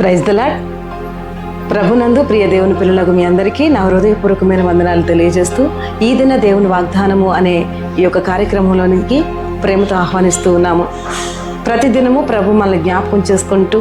Praise the ప్రభునందు ప్రియ దేవుని పిల్లలకు మీ అందరికీ నా హృదయపూర్వకమైన వందనాలు తెలియజేస్తూ ఈ దిన దేవుని వాగ్దానము అనే ఈ యొక్క కార్యక్రమంలోనికి ప్రేమతో ఆహ్వానిస్తూ ఉన్నాము. ప్రతిదినము ప్రభు మనల్ని జ్ఞాపకం చేసుకుంటూ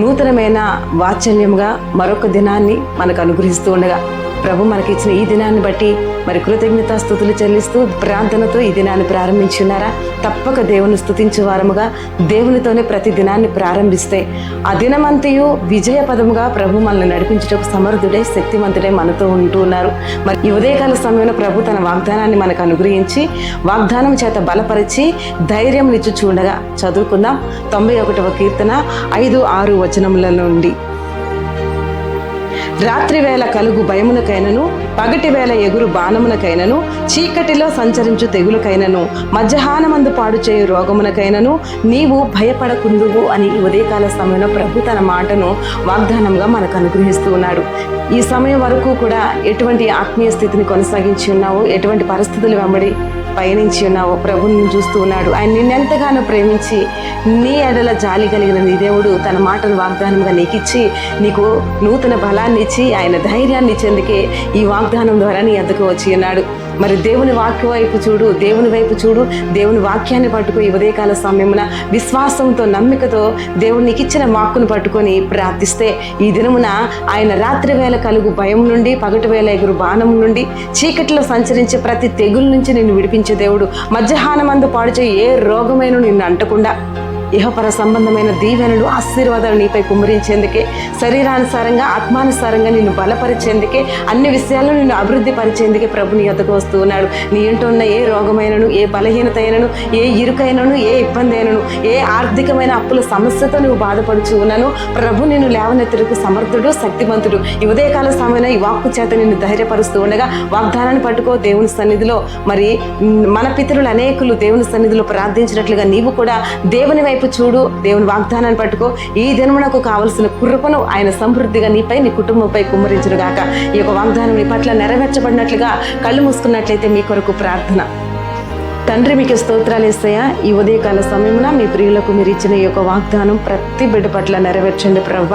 నూతనమైన వాత్సల్యముగా మరొక దినాన్ని మనకు అనుగ్రహిస్తూ ఉండగా ప్రభు మనకిచ్చిన ఈ దినాన్ని బట్టి మరి కృతజ్ఞతా స్థుతులు చెల్లిస్తూ ప్రార్థనతో ఈ దినాన్ని ప్రారంభించున్నారా? తప్పక దేవుని స్థుతించే వారముగా దేవునితోనే ప్రతి దినాన్ని ప్రారంభిస్తే ఆ దినమంతయు విజయ పదముగా ప్రభు మనల్ని నడిపించటకు సమర్థుడే శక్తివంతుడే మనతో ఉంటూ ఉన్నారు. మరి ఈ ఉదయకాల సమయంలో ప్రభు తన వాగ్దానాన్ని మనకు అనుగ్రహించి వాగ్దానం చేత బలపరిచి ధైర్యం ఇచ్చి చూడగా చదువుకుందాం. తొంభై ఒకటవ కీర్తన ఐదు ఆరు వచనముల నుండి. రాత్రి వేళ కలుగు భయమునకైనను పగటి వేళ ఎగురు బాణమునకైనను చీకటిలో సంచరించు తెగులకైనను మధ్యాహ్నమందు పాడు చేయు రోగమునకైనను నీవు భయపడకుందువు అని ఉదయకాల సమయంలో ప్రభు తన మాటను వాగ్దానంగా మనకు అనుగ్రహిస్తూ ఉన్నాడు. ఈ సమయం వరకు కూడా ఎటువంటి ఆత్మీయ స్థితిని కొనసాగించి ఉన్నావు? ఎటువంటి పరిస్థితులు వెంబడి పయనించి ఉన్నావో. ప్రభుని చూస్తూ ఉన్నాడు. ఆయన నిన్నెంతగానో ప్రేమించి నీ ఎడల జాలి కలిగిన నీ దేవుడు తన మాటను వాగ్దానంగా నీకిచ్చి నీకు నూతన బలాన్ని ఇచ్చి ఆయన ధైర్యాన్ని ఇచ్చేందుకే ఈ వాగ్దానం ద్వారా నీ ఎద్దకు వచ్చి ఉన్నాడు. మరి దేవుని వాక్య వైపు చూడు దేవుని వైపు చూడు దేవుని వాక్యాన్ని పట్టుకో ఈ ఉదయకాల సమయమున విశ్వాసంతో నమ్మికతో దేవుడు నీకు ఇచ్చిన వాక్కును పట్టుకొని ప్రార్థిస్తే ఈ దినమున ఆయన రాత్రి వేళ కలుగు భయం నుండి పగటి వేళ ఎగురు బాణం నుండి చీకటిలో సంచరించే ప్రతి తెగుల నుంచి నిన్ను విడిపించే దేవుడు. మధ్యాహ్నమందు పాడుచే ఏ రోగమైన నిన్ను అంటకుండా. ఇహపర సంబంధమైన దీవెనలు ఆశీర్వాదాలు నీపై కుమ్మరించేందుకే శరీరానుసారంగా ఆత్మానుసారంగా నిన్ను బలపరిచేందుకే అన్ని విషయాల్లో నిన్ను అభివృద్ధి పరిచేందుకే ప్రభు నీ వద్దకు వస్తూ ఉన్నాడు. నీ ఇంట్లో ఉన్న ఏ రోగమైనను ఏ బలహీనత అయినను ఏ ఇరుకైనను ఏ ఇబ్బంది అయినను ఏ ఆర్థికమైన అప్పుల సమస్యతో నువ్వు బాధపడుచు ఉన్నాను ప్రభు నిన్ను లేవనెత్తులకు సమర్థుడు శక్తివంతుడు ఈ ఉదయకాల సమయంలో ఈ వాక్కు చేత నిన్ను ధైర్యపరుస్తూ ఉండగా వాగ్దానాన్ని పట్టుకో దేవుని సన్నిధిలో. మరి మన పితరులు అనేకులు దేవుని సన్నిధిలో ప్రార్థించినట్లుగా నీవు కూడా దేవుని వైపు చూడు దేవుని వాగ్దానాన్ని పట్టుకో. ఈ దినమునకు కావలసిన కృపను ఆయన సమృద్ధిగా నీపై నీ కుటుంబంపై కుమ్మరించును గాక ఈ యొక్క వాగ్దానం నీ పట్ల నెరవేర్చబడినట్లుగా కళ్ళు మూసుకున్నట్లయితే మీ కొరకు ప్రార్థన. తండ్రి మీకు స్తోత్రాలు ఇస్తాయా ఈ ఉదయకాల సమయమున మీ ప్రియులకు మీరు ఇచ్చిన ఈ యొక్క వాగ్దానం ప్రతి బిడ్డ పట్ల నెరవేర్చండి ప్రవ్వ.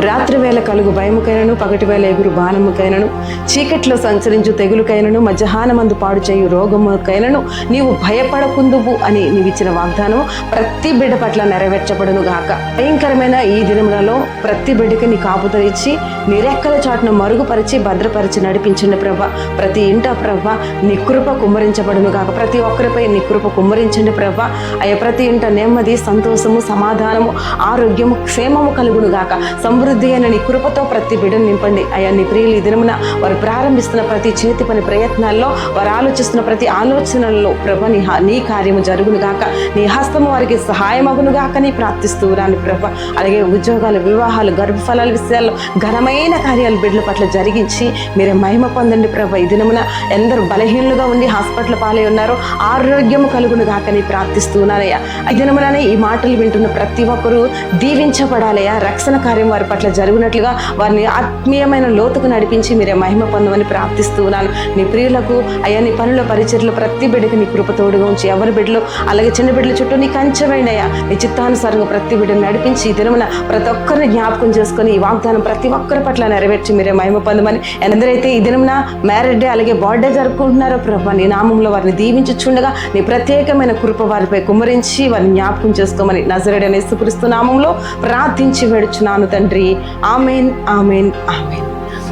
రాత్రివేళ కలుగు భయముకైనను పగటివేళ ఎగురు బాణముకైనను చీకట్లో సంచరించు తెగులుకైనను మధ్యాహ్నమందు పాడు చేయు రోగముకైనను నీవు భయపడకుందువు అని నీవిచ్చిన వాగ్దానం ప్రతి బిడ్డ పట్ల నెరవేర్చబడును గాక. భయంకరమైన ఈ దినములలో ప్రతి బిడ్డకి నీ కాపుతలు ఇచ్చి నిరెక్కల చాటును మరుగుపరిచి భద్రపరిచి నడిపించండి ప్రభ. ప్రతి ఇంట ప్రభ నీ కృప కుమ్మరించబడును గాక. ప్రతి ఒక్కరిపై నీ కృప కుమ్మరించండి ప్రభ. అయ్యా ప్రతి ఇంట నెమ్మది సంతోషము సమాధానము ఆరోగ్యము క్షేమము కలుగును గాక. సమృద్ధి అయిన నీ కృపతో ప్రతి బిడ్డను నింపండి. అయ్యా నీ ప్రియులు ఈ దినమున వారు ప్రారంభిస్తున్న ప్రతి చేతి పని ప్రయత్నాల్లో వారు ఆలోచిస్తున్న ప్రతి ఆలోచనల్లో ప్రభ నీ నీ కార్యము జరుగును గాక. నీ హస్తము వారికి సహాయమగును గాక నీ ప్రార్థిస్తూ రాని ప్రభ. అలాగే ఉద్యోగాలు వివాహాలు గర్భఫలాల విషయాల్లో ఘనమైన కార్యాలు బిడ్డల పట్ల జరిగించి మీరే మహిమ పొందండి ప్రభ. ఈ దినమున ఎందరు బలహీనులుగా ఉండి హాస్పిటల్ పాలై ఉన్నారో ఆరోగ్యము కలుగును గాకని ప్రార్థిస్తున్నానయ్యా ఈ దినముననే ఈ మాటలు వింటున్న ప్రతి ఒక్కరూ దీవించబడాలయ్యా. రక్షణ కార్యం వారి పట్ల జరుగునట్లుగా వారిని ఆత్మీయమైన లోతుకు నడిపించి మీరే మహిమ పొందమని ప్రార్థిస్తున్నాను నీ ప్రియులకు అయ్యా నీ పనుల పరిచర్లు ప్రతి బిడ్డకి నీ కృప తోడుగా ఉంచి ఎవరి బిడ్డలు అలాగే చిన్న బిడ్డల చుట్టూ నీ కంచవేయండి నీ చిత్తానుసారంగా ప్రతి బిడ్డను నడిపించి ఈ దినమున ప్రతి ఒక్కరిని జ్ఞాపకం చేసుకొని ఈ వాగ్దానం ప్రతి ఒక్కరి పట్ల నెరవేర్చి మీరే మహిమ పొందమని ఎందరైతే ఈ దినమున మ్యారేజ్ డే అలాగే బర్త్డే జరుపుకుంటున్నారో ప్రభా నీ నామంలో వారిని దీవించుచుండగా నీ ప్రత్యేకమైన కృప వారిపై కుమ్మరించి వారిని జ్ఞాపకం చేసుకోమని నజరడనే యేసుక్రీస్తు నామంలో ప్రార్థించి వేడుచున్నాను తండ్రి. Amen amen amen.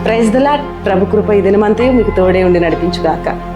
ప్రైజ్ దలా ప్రభు కృప ఈ దినమంతయు మీకు తోడే ఉండి నడిపించుగాక.